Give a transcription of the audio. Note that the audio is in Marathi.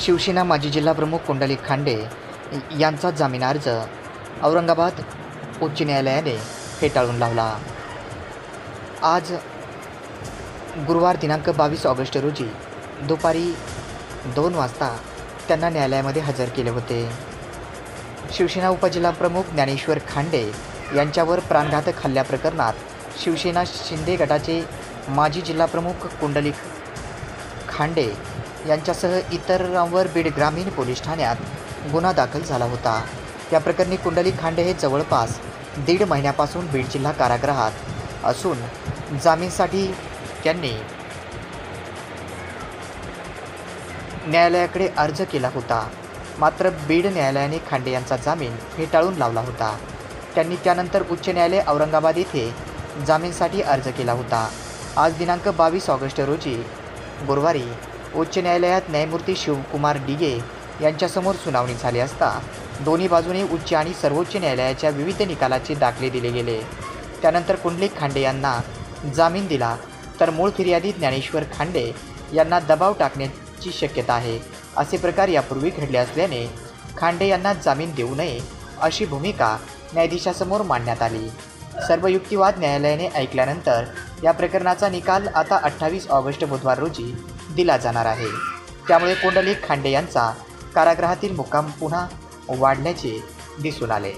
शिवसेना माजी जिल्हाप्रमुख कुंडलिक खांडे यांचा जामीन अर्ज औरंगाबाद उच्च न्यायालयाने फेटाळून लावला. आज गुरुवार दिनांक बावीस ऑगस्ट रोजी दुपारी दोन वाजता त्यांना न्यायालयामध्ये हजर केले होते. शिवसेना उपजिल्हाप्रमुख ज्ञानेश्वर खांडे यांच्यावर प्राणघातक हल्ल्याप्रकरणात शिवसेना शिंदे गटाचे माजी जिल्हाप्रमुख कुंडलिक खांडे यांच्यासह इतरांवर बीड ग्रामीण पोलीस ठाण्यात गुन्हा दाखल झाला होता. या प्रकरणी कुंडली खांडे हे जवळपास दीड महिन्यापासून बीड जिल्हा कारागृहात असून जामीनसाठी त्यांनी न्यायालयाकडे अर्ज केला होता. मात्र बीड न्यायालयाने खांडे यांचा जामीन फेटाळून लावला होता. त्यांनी त्यानंतर उच्च न्यायालय औरंगाबाद येथे जामीनसाठी अर्ज केला होता. आज दिनांक बावीस ऑगस्ट रोजी गुरुवारी उच्च न्यायालयात न्यायमूर्ती शिवकुमार डिगे यांच्यासमोर सुनावणी झाली असता दोन्ही बाजूने उच्च आणि सर्वोच्च न्यायालयाच्या विविध निकालाचे दाखले दिले गेले. त्यानंतर कुंडलिक खांडे यांना जामीन दिला. तर मूळ फिर्यादी ज्ञानेश्वर खांडे यांना दबाव टाकण्याची शक्यता आहे असे प्रकार यापूर्वी घडले असल्याने खांडे यांना जामीन देऊ नये अशी भूमिका न्यायाधीशासमोर मांडण्यात आली. सर्व युक्तिवाद न्यायालयाने ऐकल्यानंतर या प्रकरणाचा निकाल आता अठ्ठावीस ऑगस्ट बुधवार रोजी दिला जाणार आहे. त्यामुळे कुंडलिक खांडे यांचा कारागृहातील मुक्काम पुन्हा वाढल्याचे दिसून आले.